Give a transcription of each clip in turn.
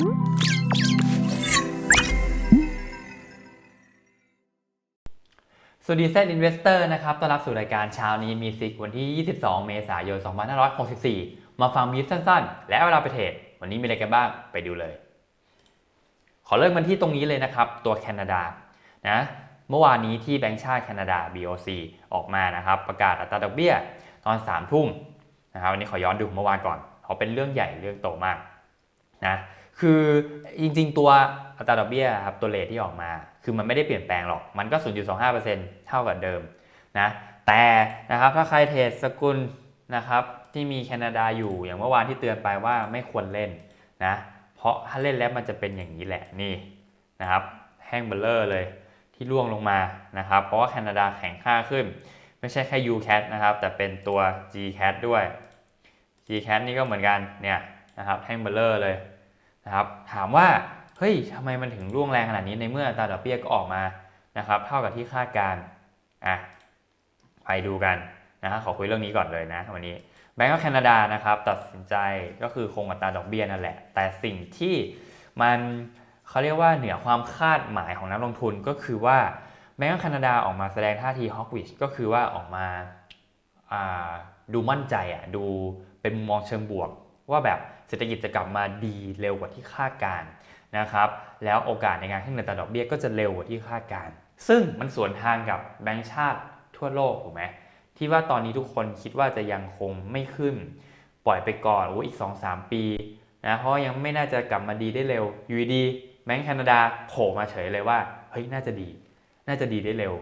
สวัสดีเซตอินเวสเตอร์นะครับ ต้อนรับสู่รายการเช้านี้มีซิกวันที่ 22 เมษายน 2564 มาฟังมีสั้นๆ และเวลาไปเทรดวันนี้มีอะไรกันบ้างไปดูเลย ขอเริ่มกันที่ตรงนี้เลยนะครับ ตัวแคนาดานะเมื่อวานนี้ที่แบงก์ชาติแคนาดา BOC ออกมานะครับ ประกาศอัตราดอกเบี้ยตอน 3 ทุ่มนะครับวันนี้ขอย้อนดูเมื่อวานก่อนเพราะเป็นเรื่องใหญ่เรื่องโตมากนะ คือจริงๆ ตัวอัตราดอกเบี้ยครับตัวเลทที่ออกมา คือมันไม่ได้เปลี่ยนแปลงหรอก มันก็ 0.25%เท่ากับเดิมนะแต่นะครับถ้าใครเทรดสกุลนะครับที่มีแคนาดาอยู่อย่างเมื่อวานที่เตือนไปว่าไม่ควรเล่นนะเพราะถ้าเล่นแล้วมันจะเป็นอย่างนี้แหละนี่นะครับแห้งเบลเลอร์เลยที่ร่วงลงมานะครับเพราะว่าแคนาดาแข็งค่าขึ้น ไม่ใช่แค่ UCAT นะครับแต่เป็นตัว GCAT ด้วย GCAT นี่ก็เหมือนกันเนี่ยนะครับแห้งเบลเลอร์เลย นะครับถามว่าเฮ้ยทำไมมันถึงร่วงแรงขนาดนี้ในเมื่อตาดอกเบี้ยก็ออกมานะครับ เท่ากับที่คาดการอะไปดูกันนะฮะขอคุยเรื่องนี้ก่อนเลยนะวันนี้แบงก์อแคนาดานะครับตัดสินใจก็คือคงอัตราดอกเบี้ยนั่นแหละ แต่สิ่งที่มันเขาเรียกว่าเหนือความคาดหมายของนักลงทุนก็คือว่าแบงก์อแคนาดาออกมาแสดงท่าทีฮอกวิชก็คือว่าออกมาอ่าดูมั่นใจอะดูเป็นมุมมองเชิงบวก ว่าแบบเศรษฐกิจจะกลับมาดีเร็วกว่าที่คาดการนะครับ แล้วโอกาสในการขึ้นอัตราดอกเบี้ยก็จะเร็วกว่าที่คาดการ ซึ่งมันสวนทางกับแบงก์ชาติทั่วโลกถูกไหมที่ว่าตอนนี้ทุกคนคิดว่าจะยังคงไม่ขึ้น ปล่อยไปก่อนโอ้อีก 2-3 ปีนะเพราะยังไม่น่าจะกลับมาดีได้เร็วยูดีแบงก์แคนาดาโผล่มาเฉยเลยว่าเฮ้ยน่าจะดี น่าจะดีได้เร็ว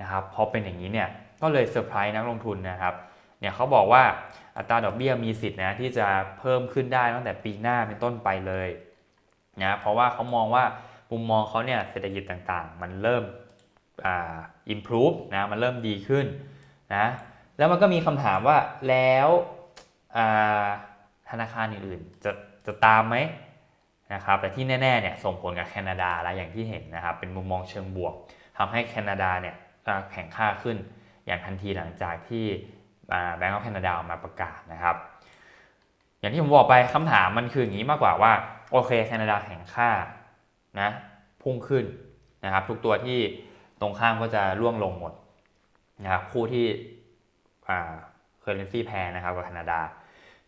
นะครับพอเป็นอย่างนี้เนี่ยก็เลยเซอร์ไพรส์นักลงทุนนะครับเนี่ยเขาบอกว่า อัตราดอกเบี้ยมีสิทธินะที่จะเพิ่มขึ้นได้ตั้งแต่ปีหน้าเป็นต้นไปเลยนะเพราะว่าเขามองว่ามุมมองเขาเนี่ยเศรษฐกิจต่างๆ มันเริ่มอ่า improve นะมันเริ่มดีขึ้นนะแล้วมันก็มีคำถามว่าแล้วธนาคารอื่นๆจะจะตามไหมนะครับแต่ที่แน่ๆเนี่ยส่งผลกับแคนาดาแล้วอย่างที่เห็นนะครับเป็นมุมมองเชิงบวกทำให้แคนาดาเนี่ยแข็งค่าขึ้นอย่างทันทีหลังจากที่ แบงก์ออฟแคนาดาออกมาประกาศนะครับ อย่างที่ผมบอกไปคำถามมันคืออย่างนี้มากกว่าว่า โอเคแคนาดาแข่งค่านะพุ่งขึ้นนะครับ ทุกตัวที่ตรงข้ามก็จะร่วงลงหมดนะครับคู่ที่อ่าเคอร์เรนซีแพงนะครับกับแคนาดา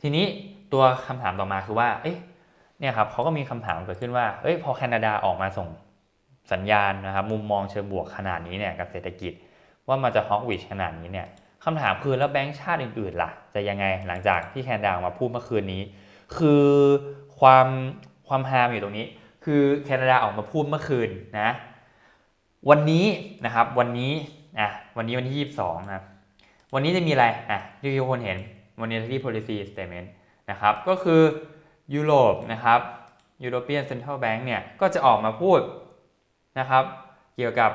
ทีนี้ตัวคำถามต่อมาคือว่าเอ๊ะเนี่ยครับเขาก็มีคำถามเกิดขึ้นว่าเอ้ยพอแคนาดาออกมาส่งสัญญาณนะครับมุมมองเชิงบวกขนาดนี้เนี่ยกับเศรษฐกิจ ว่ามันจะฮอกวิชขนาดนี้เนี่ย คำถามคือแล้วแบงก์ชาติอื่นๆล่ะ จะยังไงหลังจากที่แคนดาออกมาพูดเมื่อคืนนี้ คือความความฮามอยู่ตรงนี้ คือแคนาดาออกมาพูดเมื่อคืนนะวันนี้นะครับวันนี้อะวันนี้วันที่ 22นะวันนี้จะมีอะไรอะที่ทุกคนเห็นวันนี้ที่ policy statement นะครับก็คือยุโรปนะครับ European Central Bank เนี่ยก็จะออกมาพูดนะครับเกี่ยวกับ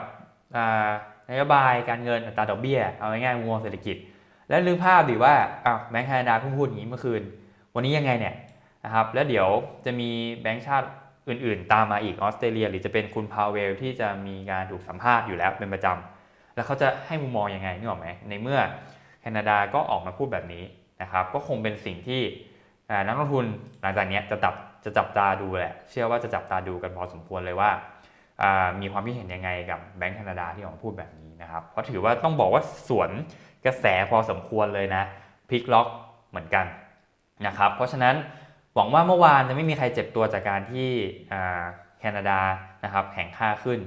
อ่า นโยบายการเงินอัตราดอกเบี้ย เอาง่ายๆมุมมองเศรษฐกิจ แล้วนึกภาพดิว่าอ้าวแบงก์แคนาดาเพิ่งพูดอย่างนี้เมื่อคืน วันนี้ยังไงเนี่ยนะครับแล้วเดี๋ยวจะมีแบงก์ชาติอื่นๆ ตามมาอีกออสเตรเลีย หรือจะเป็นคุณพาวเวลที่จะมีการถูกสัมภาษณ์อยู่แล้วเป็นประจำแล้วเขาจะให้มุมมองยังไงนึกออกไหมในเมื่อแคนาดาก็ออกมาพูดแบบนี้นะครับก็คงเป็นสิ่งที่นักลงทุนหลังจากนี้จะจับจะจับตาดูแหละ เชื่อว่าจะจับตาดูกันพอสมควรเลยว่า มีความคิดเห็นยังไงกับแบงก์แคนาดาที่ออกมาพูดแบบนี้นะครับเพราะถือว่าต้องบอกว่าสวนกระแสพอสมควรเลยนะพลิกล็อกเหมือนกันนะครับเพราะฉะนั้นหวังว่าเมื่อวานจะไม่มีใครเจ็บตัวจากการที่แคนาดานะครับแข่งค่าขึ้น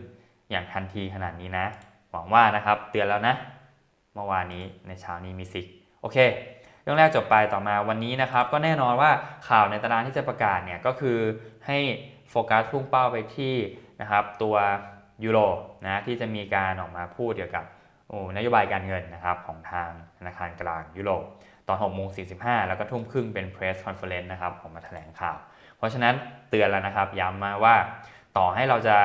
อย่างทันทีขนาดนี้นะ หวังว่านะครับเตือนแล้วนะ เมื่อวานนี้ในเช้านี้มีสิกโอเค เรื่องแรกจบไปต่อมาวันนี้นะครับ ก็แน่นอนว่าข่าวในตารางที่จะประกาศเนี่ยก็คือให้โฟกัสพุ่งเป้าไปที่ นะครับตัวยูโรนะที่จะมีการออกมาพูดเกี่ยวกับนโยบายการเงินนะครับของทางธนาคารกลางยุโรปตอน6โมง45 แล้วก็ทุ่มครึ่งเป็น press conference นะครับออกมาแถลงข่าว เพราะฉะนั้นเตือนแล้วนะครับย้ำมาว่าต่อให้เราจะ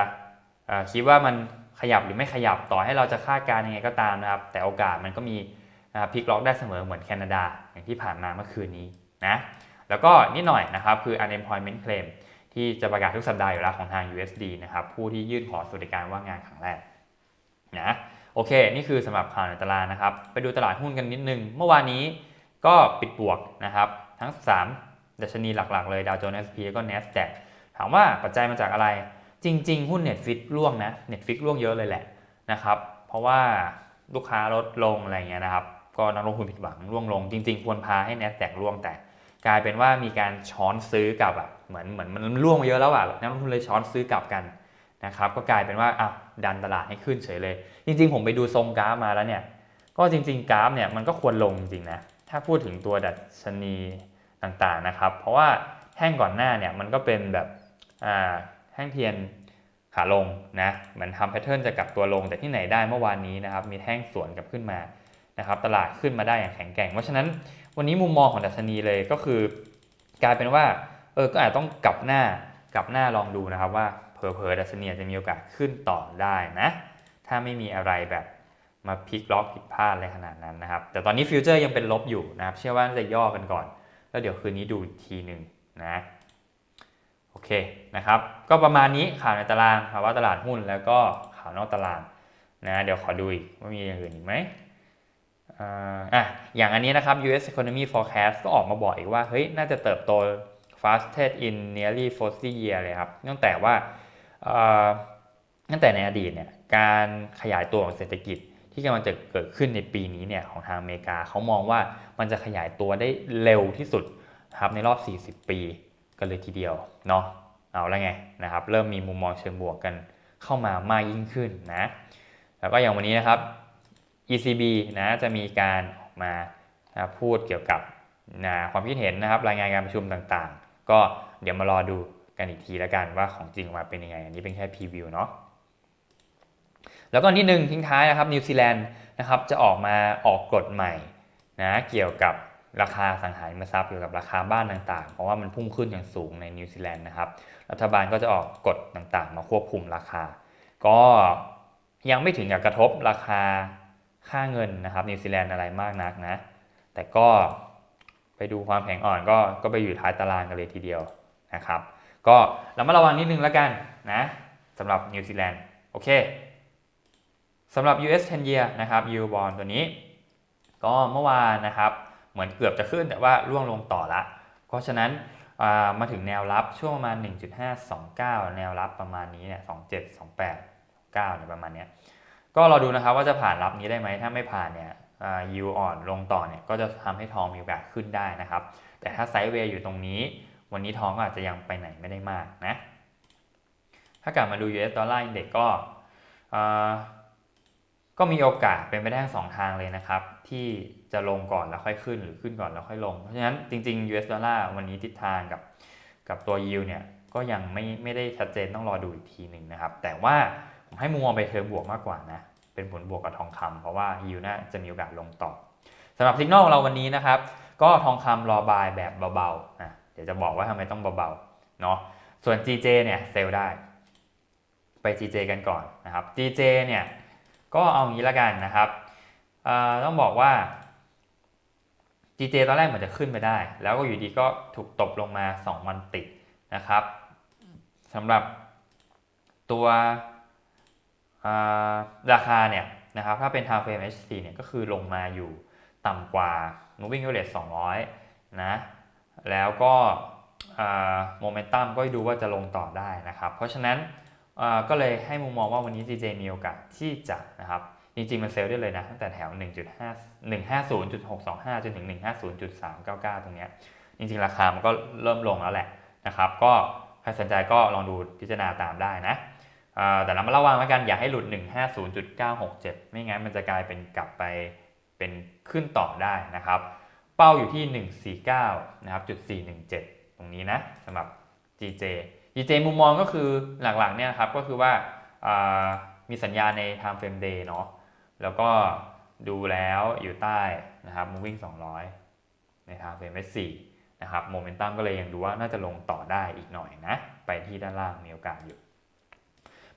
คิดว่ามันขยับหรือไม่ขยับต่อให้เราจะคาดการณ์ยังไงก็ตามนะครับ แต่โอกาสมันก็มีนะครับพลิกล็อกได้เสมอเหมือนแคนาดาอย่างที่ผ่านมาเมื่อคืนนี้นะแล้วก็นิดหน่อยนะครับคือ unemployment claim ที่จะประกาศทุกสัปดาห์อยู่แล้วของทาง USD นะครับผู้ที่ยื่นขอสวัสดิการว่างงานครั้งแรกนะโอเค นี่คือสำหรับข่าวในตลาดนะครับ ไปดูตลาดหุ้นกันนิดนึง เมื่อวานนี้ก็ปิดบวกนะครับ ทั้ง 3 ดัชนีหลักๆเลยดาวโจนส์ S&P แล้วก็ NASDAQ ถามว่าปัจจัยมาจากอะไร จริง ๆ หุ้น Netflix ร่วงนะ Netflix ร่วงเยอะเลยแหละนะครับ เพราะว่าลูกค้าลดลงอะไรเงี้ยนะครับ ก็นักลงทุนผิดหวังร่วงลง จริง ๆ ควรพาให้ NASDAQ ร่วงแต่ กลายเป็นว่ามีการช้อนซื้อกลับอะเหมือนเหมือนมันร่วงมาเยอะแล้วอะนักลงทุนเลยช้อนซื้อกลับกันนะครับก็กลายเป็นว่าอ้าวดันตลาดให้ขึ้นเฉยเลย จริง ๆ ผมไปดูทรงกราฟมาแล้วเนี่ยก็จริง ๆ กราฟเนี่ยมันก็ควรลงจริงนะถ้าพูดถึงตัวดัชนีต่างๆนะครับ เพราะว่าแท่งก่อนหน้าเนี่ยมันก็เป็นแบบอ่าแท่งเทียนขาลงนะเหมือนทำแพทเทิร์นจะกลับตัวลงแต่ที่ไหนได้เมื่อวานนี้นะครับมีแท่งสวนกลับขึ้นมา นะครับตลาดขึ้นมาได้อย่างแข็งแกร่ง เพราะฉะนั้นวันนี้มุมมองของดัชนีเลยก็คือ กลายเป็นว่าเออก็อาจต้องกลับหน้ากลับหน้าลองดูนะครับว่าเพอเพอๆดัชนีจะมีโอกาสขึ้นต่อได้นะ ถ้าไม่มีอะไรแบบมาพลิกล็อกผิดพลาดอะไรขนาดนั้นนะครับ แต่ตอนนี้ฟิวเจอร์ยังเป็นลบอยู่นะครับ เชื่อว่าจะย่อกันก่อน แล้วเดี๋ยวคืนนี้ดูทีหนึ่งนะโอเคนะครับ ก็ประมาณนี้ข่าวในตารางภาวะตลาดหุ้นแล้วก็ข่าวนอกตลาดนะเดี๋ยวขอดูอีกว่ามีอย่างอื่นอีกไหม อะอย่างอันนี้นะครับ US Economy Forecast ก็ออกมาบอกอีกว่าเฮ้ยน่าจะเติบโต fastest in nearly 40 year เลยครับตั้งแต่ว่าเอ่อตั้งแต่ในอดีตเนี่ยการขยายตัวของเศรษฐกิจที่กำลังจะเกิดขึ้นในปีนี้เนี่ยของทางอเมริกาเขามองว่ามันจะขยายตัวได้เร็วที่สุดครับในรอบ 40 ปีกันเลยทีเดียวเนาะเอาล้วไงนะครับเริ่มมีมุมมองเชิงบวกกันเข้ามามากยิ่งขึ้นนะแล้วก็อย่างวันนี้นะครับ ECB นะจะมีการออกมาพูดเกี่ยวกับนะความคิดเห็นนะครับ รายงานการประชุมต่างๆ ก็เดี๋ยวมารอดูกันอีกทีแล้วกันว่าของจริงออกมาเป็นยังไง อันนี้เป็นแค่พรีวิวเนาะแล้วก็นิดนึงทิ้งท้ายนะครับนิวซีแลนด์นะครับจะออกมาออกกฎใหม่นะเกี่ยวกับราคาสังหาริมทรัพย์เกี่ยวกับราคาบ้านต่างๆ เพราะว่ามันพุ่งขึ้นอย่างสูงในนิวซีแลนด์นะครับ รัฐบาลก็จะออกกฎต่างๆ มาควบคุมราคา ก็ยังไม่ถึงกับกระทบราคา ค่าเงินนะครับนิวซีแลนด์อะไรมากนักนะ แต่ก็ไปดูความแข็งอ่อนก็ก็ไปอยู่ท้ายตารางกันเลยทีเดียวนะครับ ก็เรามาระวังนิดนึงแล้วกันนะสำหรับนิวซีแลนด์โอเคสำหรับ US 10 year นะครับ yield bond ตัวนี้ ก็เมื่อวานนะครับเหมือนเกือบจะขึ้นแต่ว่าร่วงลงต่อละ เพราะฉะนั้นามาถึงแนวรับช่วงประมาณ 1.529 แนวรับประมาณนี้เนี่ย 27 28 9เนี่ยประมาณเนี้ย ก็เรอดูนะครับว่าจะผ่านรับนี้ได้ไหมถ้าไม่ผ่านเนี่ยอ่า yield อ่อนลงต่อเนี่ยก็จะทำให้ทองมีโอกาสขึ้นได้นะครับ แต่ถ้าไซด์เวย์อยู่ตรงนี้ วันนี้ทองก็อาจจะยังไปไหนไม่ได้มากนะถ้ากลับมาดู US Dollar Index ก็อ่าก็มีโอกาสเป็นไปได้ทั้งสองทางเลยนะครับ ที่จะลงก่อนแล้วค่อยขึ้นหรือขึ้นก่อนแล้วค่อยลง เพราะฉะนั้นจริงๆ US ดอลลาร์วันนี้ทิศทางกับกับตัว yield เนี่ยก็ยังไม่ไม่ได้ชัดเจนต้องรอดูอีกทีหนึ่งนะครับ แต่ว่า ผมให้มุมมองไปเทิงบวกมากกว่านะ เป็นผลบวกกับทองคำเพราะว่า yield น่าจะมีโอกาสลงต่อสำหรับสิกนลของเราวันนี้นะครับ ก็ทองคำรอบายแบบเบาๆนะเดี๋ยวจะบอกว่าทำไมต้องเบาๆเนาะส่วน GJ เนี่ยเซลได้ ไป GJ กันก่อนนะครับ GJ เนี่ยก็เอางี้ละกันนะครับต้องบอกว่า GJ ตอนแรกเหมือนจะขึ้นไปได้ แล้วก็อยู่ดีก็ถูกตบลงมา 2 วันติดนะครับสำหรับตัว ราคาเนี่ยนะครับถ้าเป็น time frame H4 เนี่ยก็คือลงมาอยู่ต่ำกว่า moving average 200 นะ แล้วก็โมเมนตัมก็ดูว่าจะลงต่อได้นะครับ เพราะฉะนั้นก็เลยให้มุมมองว่าวันนี้ GJ มีโอกาสที่จะนะครับจริงๆมันเซลล์ได้เลยนะตั้งแต่แถว 1.5 150.625 จนถึง 150.399 ตรงเนี้ยจริงๆ ราคามันก็เริ่มลงแล้วแหละนะครับ ก็ใครสนใจก็ลองดูพิจารณาตามได้นะ แต่เรามาระวังแล้วกันอย่าให้หลุด 150.967 ไม่งั้นมันจะกลายเป็นกลับไปเป็นขึ้นต่อได้นะครับ เป้าอยู่ที่ 149นะครับจุด417 ตรงนี้นะสำหรับ GJ GJ มุมมองก็คือหลักๆเนี่ยครับก็คือว่ามีสัญญาณใน time frame day เนาะแล้วก็ดูแล้วอยู่ใต้นะครับ moving 200 ใน time frame S4 นะครับโมเมนตัมก็เลยยังดูว่าน่าจะลงต่อได้อีกหน่อยนะ ไปที่ด้านล่างมีโอกาสอยู่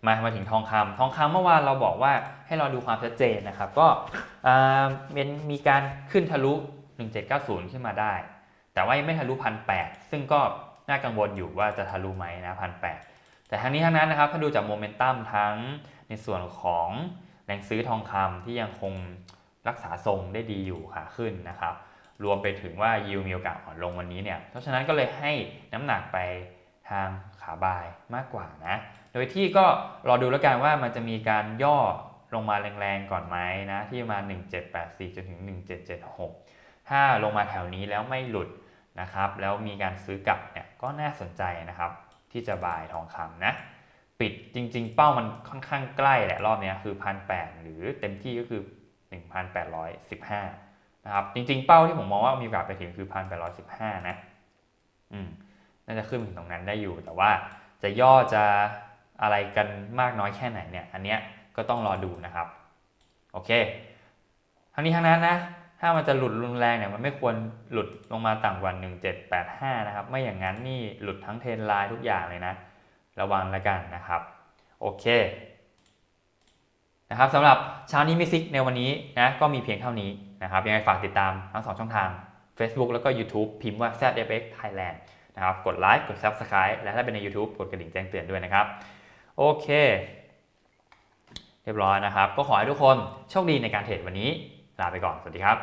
มามาถึงทองคำทองคำเมื่อวานเราบอกว่าให้เราดูความชัดเจนนะครับ ก็เป็นมีการขึ้นทะลุ 1790 ขึ้นมาได้ แต่ว่ายังไม่ทะลุพันแซึ่งก็น่ากังวลอยู่ว่าจะทะลุไหมนะพันแแต่ทั้งนี้ทั้งนั้นนะครับถ้าดูจากโมเมนตัมทั้งในส่วนของแรงซื้อทองคำที่ยังคงรักษาทรงได้ดีอยู่ขาขึ้นนะครับ รวมไปถึงว่ายิวมีโอกาสอ่อนลงวันนี้เนี่ยเพราะฉะนั้นก็เลยให้น้ำหนักไปทางขาบายมากกว่านะ โดยที่ก็รอดูแล้วกันว่ามันจะมีการย่อลงมาแรงๆก่อนไหมนะ ที่มา 1784 จนถึง 1776 ถ้าลงมาแถวนี้แล้วไม่หลุดนะครับ แล้วมีการซื้อกลับเนี่ยก็น่าสนใจนะครับ ที่จะบายทองคำนะ ปิดจริงๆ เป้ามันค่อนข้างใกล้แหละรอบนี้คือพันแหรือเต็มที่ก็คือ 1,815 นะครับ จริงๆ เป้าที่ผมมองว่ามีโอกาสไปถึงคือ 1,815 นะ อืม น่าจะขึ้นถึงตรงนั้นได้อยู่ แต่ว่าจะย่อจะ อะไรกันมากน้อยแค่ไหนเนี่ยอันเนี้ยก็ต้องรอดูนะครับโอเค ทั้งนี้ทั้งนั้นนะถ้ามันจะหลุดรุนแรงเนี่ยมันไม่ควรหลุดลงมาต่ำกว่า 1785 นะครับ ไม่อย่างนั้นนี่หลุดทั้งเทรนไลน์ทุกอย่างเลยนะ ระวังแล้วกันนะครับ โอเคนะครับสำหรับเช้านี้มิซิกในวันนี้นะก็มีเพียงเท่านี้นะครับ ยังไงฝากติดตามทั้งสองช่องทาง Facebook แล้วก็ YouTube พิมพ์ว่า ZFX Thailand นะครับ กดไลค์กด Subscribe และถ้าเป็นใน YouTube กดกระดิ่งแจ้งเตือนด้วยนะครับ โอเค เรียบร้อยนะครับ ก็ขอให้ทุกคนโชคดีในการเทรดวันนี้ ลาไปก่อน สวัสดีครับ